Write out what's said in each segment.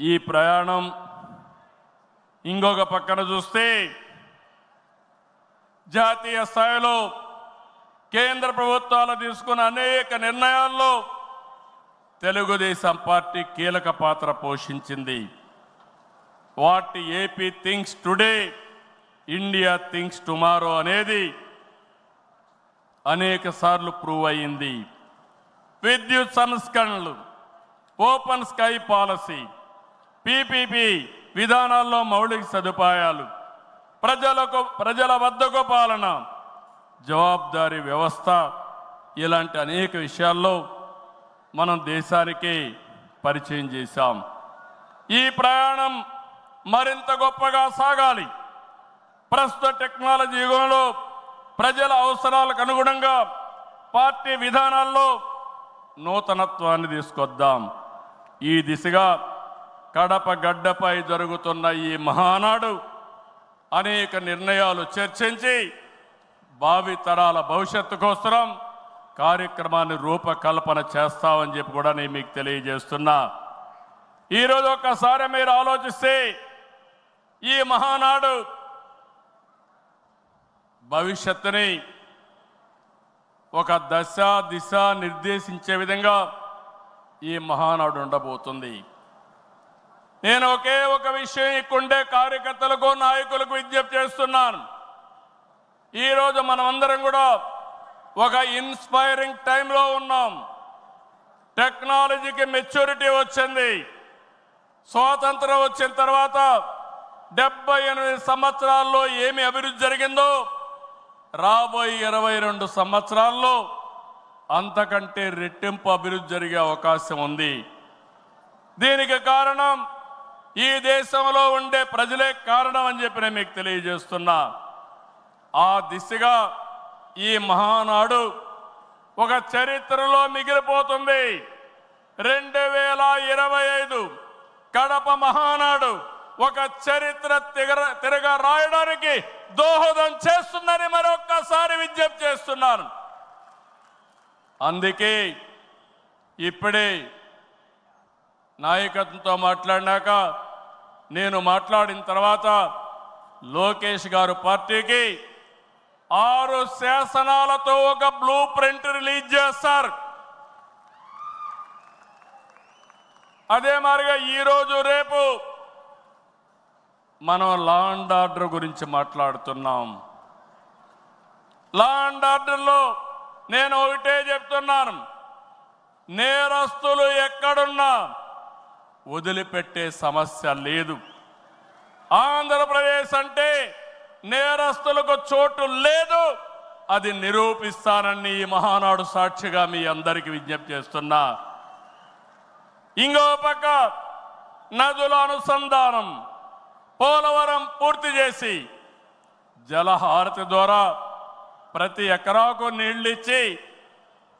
ఈ ప్రయాణం ఇంకొక పక్కన చూస్తే జాతీయ స్థాయిలో కేంద్ర ప్రభుత్వాలు తీసుకున్న అనేక నిర్ణయాల్లో తెలుగుదేశం పార్టీ కీలక పాత్ర పోషించింది. What AP thinks today India thinks tomorrow అనేది అనేక సార్లు ప్రూవ్ అయింది విద్యుత్ సంస్కరణలు ఓపెన్ స్కై పాలసీ పీపీపీ విధానాల్లో మౌలిక సదుపాయాలు ప్రజలకు ప్రజల వద్దకు పాలన జవాబుదారీ వ్యవస్థ ఇలాంటి అనేక విషయాల్లో మనం దేశానికి పరిచయం చేశాం. ఈ ప్రయాణం మరింత గొప్పగా సాగాలి. ప్రస్తుత టెక్నాలజీ యుగంలో ప్రజల అవసరాలకు అనుగుణంగా పార్టీ విధానాల్లో నూతనత్వాన్ని తీసుకొద్దాం. ఈ దిశగా కడప గడ్డపై జరుగుతున్న ఈ మహానాడు అనేక నిర్ణయాలు చర్చించి భావి తరాల భవిష్యత్తు కోసం కార్యక్రమాన్ని రూపకల్పన చేస్తామని చెప్పి కూడా నేను మీకు తెలియజేస్తున్నా. ఈరోజు ఒక్కసారి మీరు ఆలోచిస్తే ఈ మహానాడు భవిష్యత్తుని ఒక దశ దిశ నిర్దేశించే విధంగా ఈ మహానాడు ఉండబోతుంది. నేను ఒకే ఒక విషయం ఇక్కడుండే కార్యకర్తలకు నాయకులకు విజ్ఞప్తి చేస్తున్నాను. ఈరోజు మనమందరం కూడా ఒక ఇన్స్పైరింగ్ టైంలో ఉన్నాం. టెక్నాలజీకి మెచ్యూరిటీ వచ్చింది. స్వాతంత్రం వచ్చిన తర్వాత డెబ్బై ఎనిమిది సంవత్సరాల్లో ఏమి అభివృద్ధి జరిగిందో రాబోయే ఇరవై రెండు సంవత్సరాల్లో అంతకంటే రెట్టింపు అభివృద్ధి జరిగే అవకాశం ఉంది. దీనికి కారణం ఈ దేశంలో ఉండే ప్రజలే కారణం అని చెప్పి నేను మీకు తెలియజేస్తున్నా. ఆ దిశగా ఈ మహానాడు ఒక చరిత్రలో మిగిలిపోతుంది. రెండు వేల ఇరవై ఐదు కడప మహానాడు ఒక చరిత్ర తిగర తిరగ రాయడానికి దోహదం చేస్తుందని మరొక్కసారి విజ్ఞప్తి చేస్తున్నాను. అందుకే ఇప్పుడే నాయకత్వంతో మాట్లాడినాక నేను మాట్లాడిన తర్వాత లోకేష్ గారు పార్టీకి ఆరు శాసనాలతో ఒక బ్లూ ప్రింట్ రిలీజ్ చేస్తారు. అదే మాదిరిగా ఈరోజు రేపు మనం లా అండ్ ఆర్డర్ గురించి మాట్లాడుతున్నాం. లా అండ్ ఆర్డర్లో నేను ఒకటే చెప్తున్నాను. నేరస్తులు ఎక్కడున్నా వదిలిపెట్టే సమస్య లేదు. ఆంధ్రప్రదేశ్ అంటే నేరస్తులకు చోటు లేదు. అది నిరూపిస్తానని ఈ మహానాడు సాక్షిగా మీ అందరికీ విజ్ఞప్తి చేస్తున్నా. ఇంకో పక్క నదుల అనుసంధానం పోలవరం పూర్తి చేసి జలహారతి ద్వారా ప్రతి ఎకరాకు నీళ్ళిచ్చి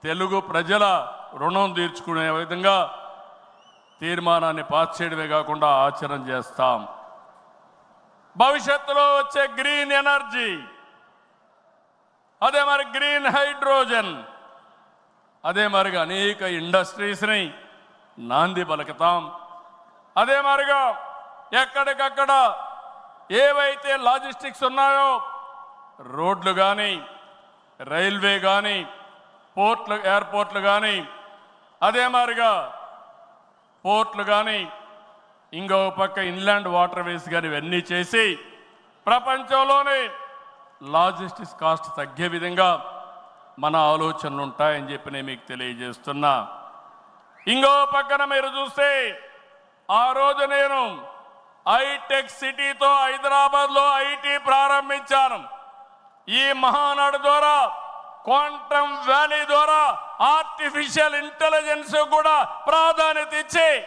తెలుగు ప్రజల రుణం తీర్చుకునే విధంగా తీర్మానాన్ని పాస్ చేయడమే కాకుండా ఆచరణ చేస్తాం. భవిష్యత్తులో వచ్చే గ్రీన్ ఎనర్జీ. అదే మరి గ్రీన్ హైడ్రోజన్. అదే మరిగా అనేక ఇండస్ట్రీస్ని నాంది పలుకుతాం. అదే మరిగా ఎక్కడికక్కడ ఏవైతే లాజిస్టిక్స్ ఉన్నాయో రోడ్లు కానీ రైల్వే కానీ పోర్ట్లు ఎయిర్పోర్ట్లు కానీ అదే మాదిరిగా పోర్ట్లు కానీ ఇంకో పక్క ఇన్లాండ్ వాటర్ వేస్ కానీ ఇవన్నీ చేసి ప్రపంచంలోనే లాజిస్టిక్స్ కాస్ట్ తగ్గే విధంగా మన ఆలోచనలు ఉంటాయని చెప్పి నేను మీకు తెలియజేస్తున్నా. ఇంకో పక్కన మీరు చూస్తే ఆ రోజు నేను ఐటెక్ సిటీతో హైదరాబాద్లో ఐటీ ప్రారంభించాను. ఈ మహానాడు ద్వారా క్వాంటమ్ వ్యాలీ ద్వారా ఆర్టిఫిషియల్ ఇంటెలిజెన్స్ కూడా ప్రాధాన్యత ఇచ్చి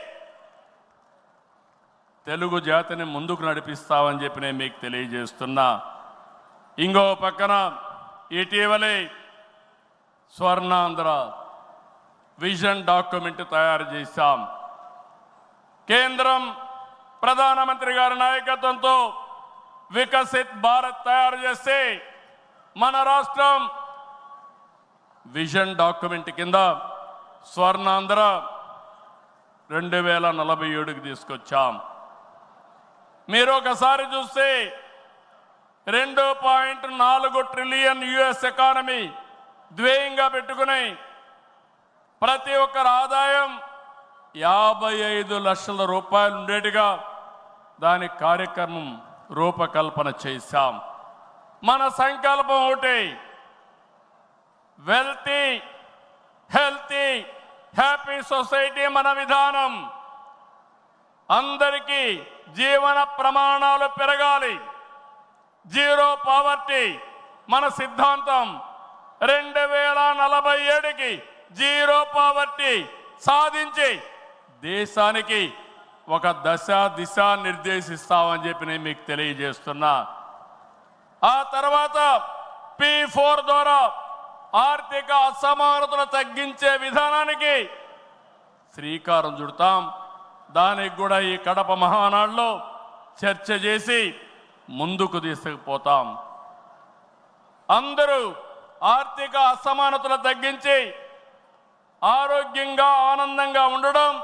తెలుగు జాతిని ముందుకు నడిపిస్తామని చెప్పి నేను మీకు తెలియజేస్తున్నా. ఇంకో పక్కన ఇటీవలే స్వర్ణాంధ్ర విజన్ డాక్యుమెంట్ తయారు చేశాం. కేంద్రం ప్రధానమంత్రి గారి నాయకత్వంతో వికసిత్ భారత్ తయారు చేస్తే మన రాష్ట్రం విజన్ డాక్యుమెంట్ కింద స్వర్ణాంధ్ర రెండు వేల నలభై ఏడుకి తీసుకొచ్చాం. మీరు ఒకసారి చూస్తే రెండు పాయింట్ నాలుగు ట్రిలియన్ యుఎస్ ఎకానమీ ద్వేయంగా పెట్టుకుని ప్రతి ఒక్కరి ఆదాయం యాభై ఐదు లక్షల రూపాయలు ఉండేట్టుగా దాని కార్యక్రమం రూపకల్పన చేశాం. మన సంకల్పం ఒకటి వెల్తీ హెల్తీ హ్యాపీ సొసైటీ మన విధానం. అందరికీ జీవన ప్రమాణాలు పెరగాలి. జీరో పావర్టీ మన సిద్ధాంతం. రెండు వేల నలభై ఏడుకి జీరో పావర్టీ సాధించి దేశానికి ఒక దశ దిశ నిర్దేశిస్తామని చెప్పి నేను మీకు తెలియజేస్తున్నా. ఆ తర్వాత పి ఫోర్ ద్వారా ఆర్థిక అసమానతలు తగ్గించే విధానానికి శ్రీకారం చుడతాం. దానికి కూడా ఈ కడప మహానాడులో చర్చ చేసి ముందుకు తీసుకుపోతాం. అందరూ ఆర్థిక అసమానతలు తగ్గించి ఆరోగ్యంగా ఆనందంగా ఉండడం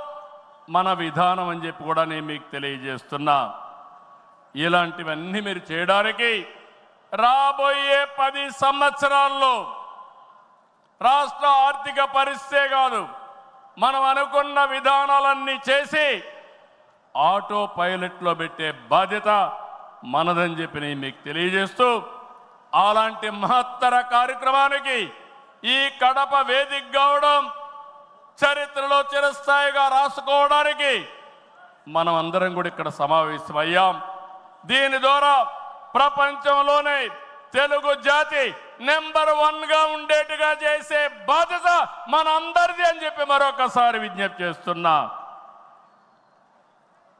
మన విధానం అని చెప్పి కూడా నేను మీకు తెలియజేస్తున్నా. ఇలాంటివన్నీ మీరు చేయడానికి రాబోయే పది సంవత్సరాల్లో రాష్ట్ర ఆర్థిక పరిస్థితే కాదు. మనం అనుకున్న విధానాలన్నీ చేసి ఆటో పైలట్లో పెట్టే బాధ్యత మనదని చెప్పి నేను మీకు తెలియజేస్తూ అలాంటి మహత్తర కార్యక్రమానికి ఈ కడప వేదిక కావడం చరిత్రలో చిరస్థాయిగా రాసుకోవడానికి మనం అందరం కూడా ఇక్కడ సమావేశమయ్యాం. దీని ద్వారా ప్రపంచంలోనే తెలుగు జాతి నెంబర్ వన్గా ఉండేట్టుగా చేసే బాధ్యత మన అందరిది అని చెప్పి మరొకసారి విజ్ఞప్తి చేస్తున్నా.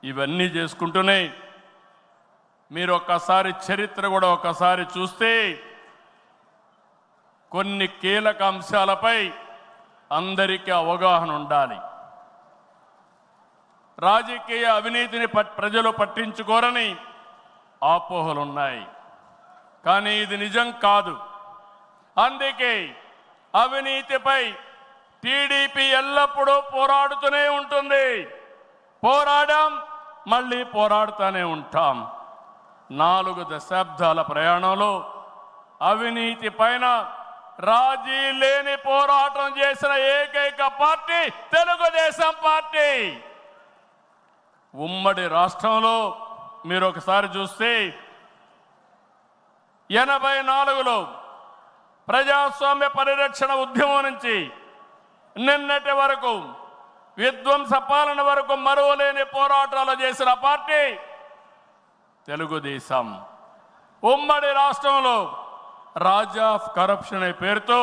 ఇవన్నీ చేసుకుంటూనే మీరు ఒక్కసారి చరిత్ర కూడా ఒకసారి చూస్తే కొన్ని కీలక అంశాలపై అందరికీ అవగాహన ఉండాలి. రాజకీయ అవినీతిని పట్- ప్రజలు పట్టించుకోరని అపోహలున్నాయి కానీ ఇది నిజం కాదు. అందుకే అవినీతిపై టీడీపీ ఎల్లప్పుడూ పోరాడుతూనే ఉంటుంది. పోరాడాం మళ్ళీ పోరాడుతూనే ఉంటాం. నాలుగు దశాబ్దాల ప్రయాణంలో అవినీతి పైన రాజీ లేని పోరాటం చేసిన ఏకైక పార్టీ తెలుగుదేశం పార్టీ. ఉమ్మడి రాష్ట్రంలో మీరు ఒకసారి చూస్తే ఎనభై నాలుగులో ప్రజాస్వామ్య పరిరక్షణ ఉద్యమం నుంచి నిన్నటి వరకు విధ్వంస పాలన వరకు మరువలేని పోరాటాలు చేసిన పార్టీ తెలుగుదేశం. ఉమ్మడి రాష్ట్రంలో రాజా ఆఫ్ కరప్షన్ అనే పేరుతో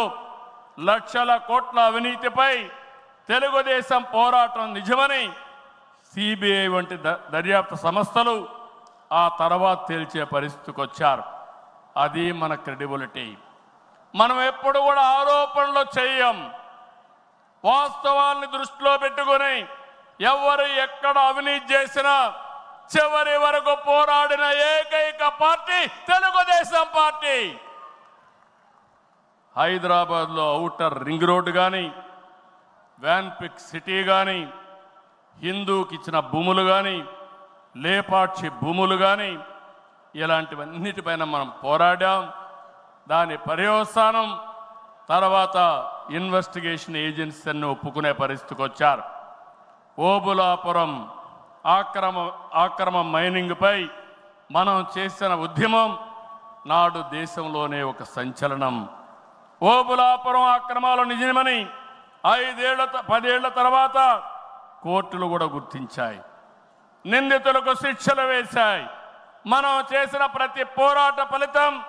లక్షల కోట్ల అవినీతిపై తెలుగుదేశం పోరాటం నిజమని సిబిఐ వంటి ద- దర్యాప్తు సంస్థలు ఆ తర్వాత తేల్చే పరిస్థితికి వచ్చారు అది మన క్రెడిబిలిటీ. మనం ఎప్పుడు కూడా ఆరోపణలు చేయం. వాస్తవాల్ని దృష్టిలో పెట్టుకొని ఎవరు ఎక్కడ అవినీతి చేసినా చివరి వరకు పోరాడిన ఏకైక పార్టీ తెలుగుదేశం పార్టీ. హైదరాబాద్లో ఔటర్ రింగ్ రోడ్డు కానీ వ్యాన్పిక్ సిటీ కానీ హిందూకి ఇచ్చిన భూములు కానీ లేపాక్షి భూములు కానీ ఇలాంటివన్నిటిపైన మనం పోరాడాం. దాని పర్యవసానం తర్వాత ఇన్వెస్టిగేషన్ ఏజెన్సీ ఒప్పుకునే పరిస్థితికి వచ్చారు. ఓబులాపురం ఆక్రమ ఆక్రమ మైనింగ్పై మనం చేసిన ఉద్యమం నాడు దేశంలోనే ఒక సంచలనం. ఓబులాపురం ఆక్రమాలు నిజమని ఐదేళ్ళ త- పదేళ్ళ తర్వాత కోర్టులు కూడా గుర్తించాయి. నిందితులకు శిక్షలు వేశాయి. మనం చేసిన ప్రతి పోరాట ఫలితం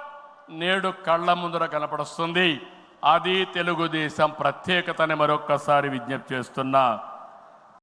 నేడు కళ్ళ ముందర కనపడుస్తుంది. అది తెలుగుదేశం ప్రత్యేకతని మరొక్కసారి విజ్ఞప్తి చేస్తున్నా.